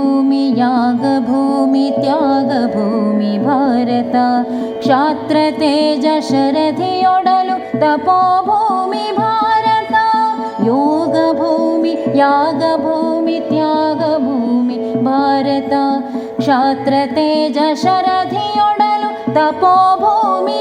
भूमि यागभूमि त्यागभूमि भारत क्षात्रतेजशरथियोडलु तपोभूमि भारत योगभूमि यागभूमि त्यागभूमि भारत क्षात्रतेजशरथियोडलु तपोभूमि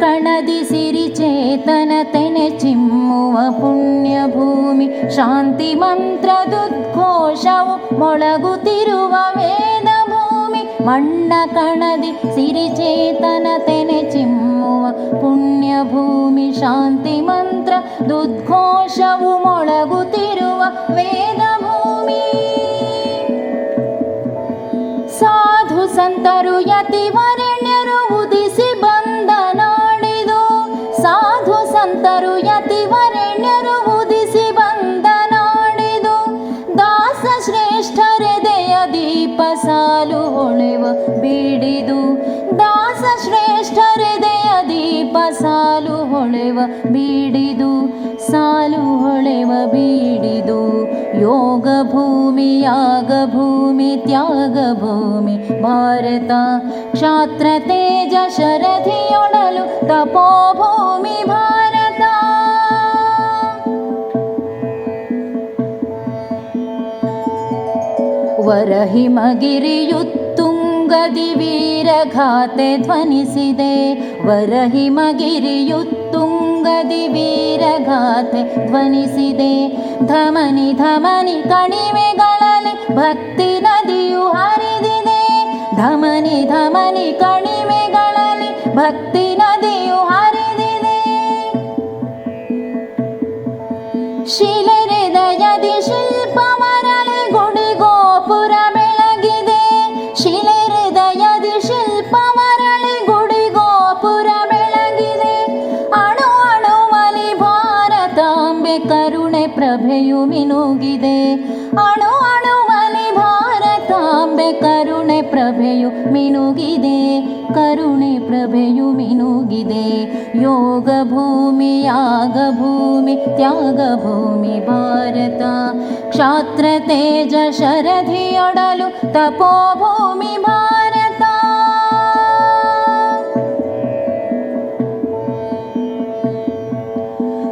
ಕಣದಿ ಸಿರಿ ಚೇತನ ಚೇತನತೆನೆ ಚಿಮ್ಮುವ ಪುಣ್ಯಭೂಮಿ. ಶಾಂತಿ ಮಂತ್ರ ಮಂತ್ರದುದ್ಘೋಷವು ಮೊಳಗುತ್ತಿರುವ ವೇದ ಭೂಮಿ ಮಣ್ಣ ಕಣದಿ ಸಿರಿ ಚೇತನ ತೆನೆ ಚಿಮ್ಮುವ ಪುಣ್ಯಭೂಮಿ. ಶಾಂತಿ ಮಂತ್ರ ದುದ್ಘೋಷವು ಮೊಳಗುತ್ತಿರುವ ವೇದ ಭೂಮಿ ಸಾಧು ಸಂತರು ಯತಿವರೆಣ್ಯರು ಉದಿಸಿ ಬಂದ ಹೊಳೆವ ಬೀಡಿದು. ದಾಸ ಶ್ರೇಷ್ಠರೆದೆಯ ದೀಪ ಸಾಲು ಹೊಳೆವ ಬೀಡಿದು. ಸಾಲು ಹೊಳೆವ ಬೀಡಿದು. ಯೋಗ ಭೂಮಿ, ಯಾಗ ಭೂಮಿ, ತ್ಯಾಗ ಭೂಮಿ, ಭಾರತ. ಕ್ಷಾತ್ರ, ತೇಜ ಶರಧಿಯೊಡಲು ತಪೋಭೂಮಿ, ಭಾರತ. ವರಹಿಮಗಿರಿಯುತ್ತುಂಗದಿ ವೀರಘಾತೆ ಧ್ವನಿಸಿದೆ. ವರಹಿಮಗಿರಿಯುತ್ತುಂಗದಿ ವೀರಘಾತೆ ಧ್ವನಿಸಿದೆ. ಧಮನಿ ಧಮನಿ ಕಣಿವೆಗಳಲ್ಲಿ ಭಕ್ತಿ ನದಿಯು ಹರಿದಿದೆ. ಧಮನಿ ಧಮನಿ ಕಣಿವೆಗಳಲ್ಲಿ ಭಕ್ತಿ ನದಿಯು ಹರಿದಿದೆ. ಶಿಲೆರೆದಯದಿ ಶಿಲ್ಪ ಪ್ರಭೆಯು ಮಿನುಗಿದೆ ಅಣು ಅಣುವಲಿ ಭಾರತಾಂಬೆ ಕರುಣೆ ಪ್ರಭೆಯು ಮಿನುಗಿದೆ ಕರುಣೆ ಪ್ರಭೆಯು ಮಿನುಗಿದೆ ಯೋಗ ಭೂಮಿ ಯಾಗ ಭೂಮಿ ತ್ಯಾಗ ಭೂಮಿ ಭಾರತ ಕ್ಷಾತ್ರ ತೇಜ ಶರಧಿಯೊಡಲು ತಪೋಭೂಮಿ ಭಾರತ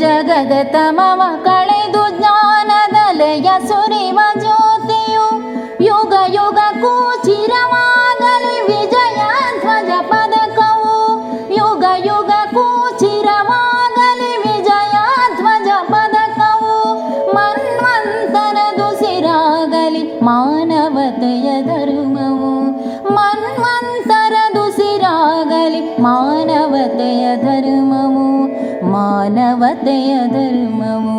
ಜಗದ ತಮವ ಕಳೆದು ಜ್ಞಾನದಲೆಯ ಸುರಿವ ಜ್ಯೋತಿಯು ಯುಗ ಯುಗ ಕೂಚಿರವಾಗಲಿ ವಿಜಯ ಧ್ವಜ ಪದಕವು ಯುಗ ಯುಗ ಕೂಚಿರವಾಗಲಿ ವಿಜಯ ಧ್ವಜ ಪದಕವು ಮನ್ವಂತರ ದುಸಿರಾಗಲಿ ಮಾನವತೆಯ ಧರ್ಮವು ಮನ್ವಂತರ ದುಸಿರಾಗಲಿ ಮಾನವತೆಯ ಧರ್ಮವು ಮಾನವತೆಯ ಧರ್ಮವು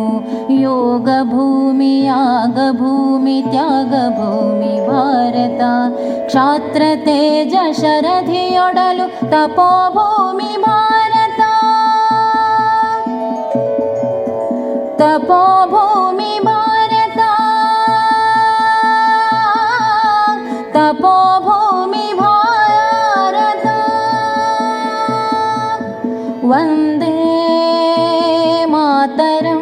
ಯೋಗ ಭೂಮಿ ಯಾಗ ಭೂಮಿ ತ್ಯಾಗ ಭೂಮಿ ಭಾರತ ಕ್ಷಾತ್ರ ತೇಜ ಶರಧಿಯೊಡಲು ತಪೋಭೂಮಿ ಭಾರತ ತಪೋಭೂಮಿ ಭಾರತ ತಪೋಭೂಮಿ ಭಾರತ ವಂದೇ तरं